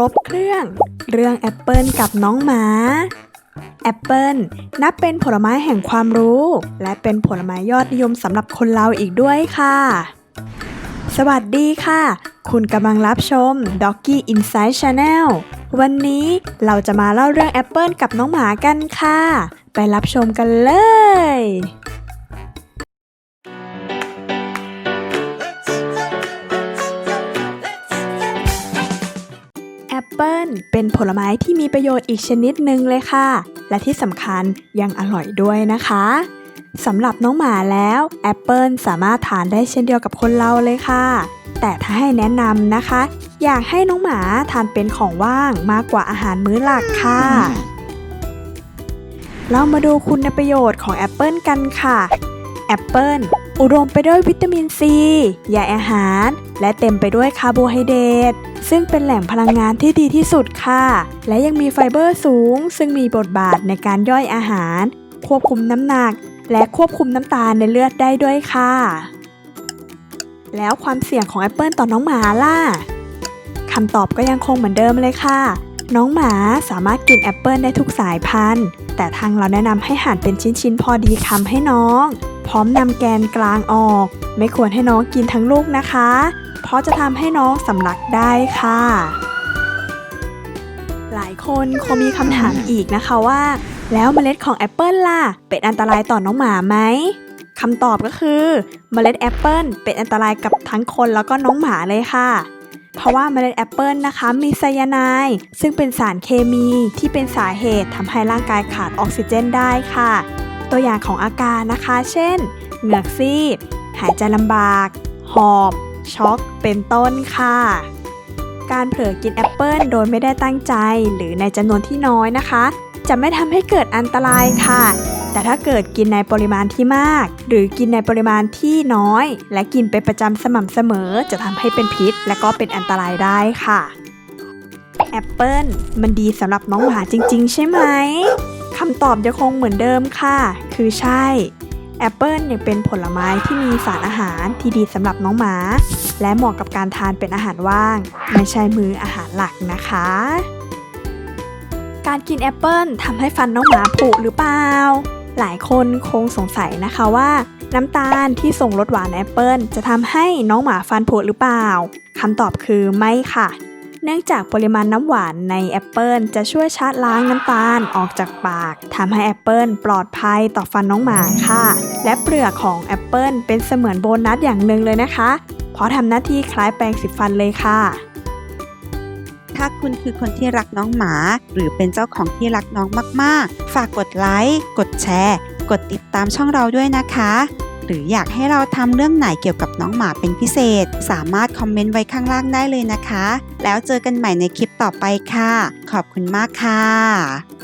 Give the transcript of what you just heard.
รบเครื่อง เรื่องแอปเปิลกับน้องหมาแอปเปิลนับเป็นผลไม้แห่งความรู้ และเป็นผลไม้ยอดนิยมสำหรับคนเราอีกด้วยค่ะ สวัสดีค่ะ คุณกำลังรับชม Doggy Inside Channel วันนี้เราจะมาเล่าเรื่องแอปเปิลกับน้องหมากันค่ะ ไปรับชมกันเลย ปเปิลเป็นผลไม้ที่มีประโยชน์อีกชนิดหนึ่งเลยค่ะ และที่สำคัญยังอร่อยด้วยนะคะสำหรับน้องหมาแล้วแอปเปิลสามารถทานได้เช่นเดียวกับคนเราเลยค่ะ แต่ถ้าให้แนะนำนะคะ อยากให้น้องหมาทานเป็นของว่างมากกว่าอาหารมื้อหลักค่ะเรามาดูคุณประโยชน์ของแอปเปิลกันค่ะแอปเปิล อุดมไปด้วยวิตามินซีใยอาหาร และเต็มไปด้วยคาร์โบไฮเดรตซึ่งเป็นแหล่งพลังงานที่ดีที่สุดค่ะ และยังมีไฟเบอร์สูง ซึ่งมีบทบาทในการย่อยอาหาร ควบคุมน้ำหนัก และควบคุมน้ำตาลในเลือดได้ด้วยค่ะ แล้วความเสี่ยงของแอปเปิลต่อน้องหมาล่ะคำตอบก็ยังคงเหมือนเดิมเลยค่ะ น้องหมาสามารถกินแอปเปิลได้ทุกสายพันธุ์ แต่ทางเราแนะนำให้หั่นเป็นชิ้นๆพอดีคำให้น้อง พร้อมนำแกนกลางออก ไม่ควรให้น้องกินทั้งลูกนะคะ เพราะจะทำให้น้องสำลักได้ค่ะ หลายคนคงมีคำถามอีกนะคะว่า แล้วเมล็ดของแอปเปิลล่ะ เป็นอันตรายต่อน้องหมาไหมคำตอบก็คือ เมล็ดแอปเปิลเป็นอันตรายกับทั้งคนแล้วก็น้องหมาเลยค่ะ เพราะว่าเมล็ดแอปเปิลนะคะมีไซยาไนด์ซึ่งเป็นสารเคมีที่เป็นสาเหตุทำให้ร่างกายขาดออกซิเจนได้ค่ะ ตัวอย่างของอาการนะคะ เช่น เหงือกซีด หายใจลำบาก หอบ ช็อก เป็นต้นค่ะ การเผลอกินแอปเปิลโดยไม่ได้ตั้งใจ หรือในจำนวนที่น้อยนะคะ จะไม่ทำให้เกิดอันตรายค่ะ แต่ถ้าเกิดกินในปริมาณที่มาก หรือกินในปริมาณที่น้อย และกินเป็นประจำสม่ำเสมอ จะทำให้เป็นพิษ และก็เป็นอันตรายได้ค่ะแอปเปิลมันดีสำหรับน้องหมาจริง ๆ ใช่ไหม คำตอบยังคงเหมือนเดิมค่ะ คือใช่ แอปเปิลยังเป็นผลไม้ที่มีสารอาหารที่ดีสำหรับน้องหมา และเหมาะกับการทานเป็นอาหารว่าง ไม่ใช่มื้ออาหารหลักนะคะ การกินแอปเปิลทำให้ฟันน้องหมาผุหรือเปล่า หลายคนคงสงสัยนะคะว่าน้ำตาลที่ส่งรสหวานแอปเปิลจะทำให้น้องหมาฟันผุหรือเปล่าคำตอบคือไม่ค่ะ เนื่องจากปริมาณน้ำหวานในแอปเปิลจะช่วยชาร์จล้างน้ำตาลออกจากปากทำให้แอปเปิลปลอดภัยต่อฟันน้องหมาค่ะ และเปลือกของแอปเปิลเป็นเสมือนโบนัสอย่างหนึ่งเลยนะคะ เพราะทำหน้าที่คล้ายแปรงสีฟันเลยค่ะ ถ้าคุณคือคนที่รักน้องหมา หรือเป็นเจ้าของที่รักน้องมาก ๆ ฝากกดไลค์ กดแชร์ กดติดตามช่องเราด้วยนะคะ หรืออยากให้เราทำเรื่องไหนเกี่ยวกับน้องหมาเป็นพิเศษ สามารถคอมเมนต์ไว้ข้างล่างได้เลยนะคะ แล้วเจอกันใหม่ในคลิปต่อไปค่ะ ขอบคุณมากค่ะ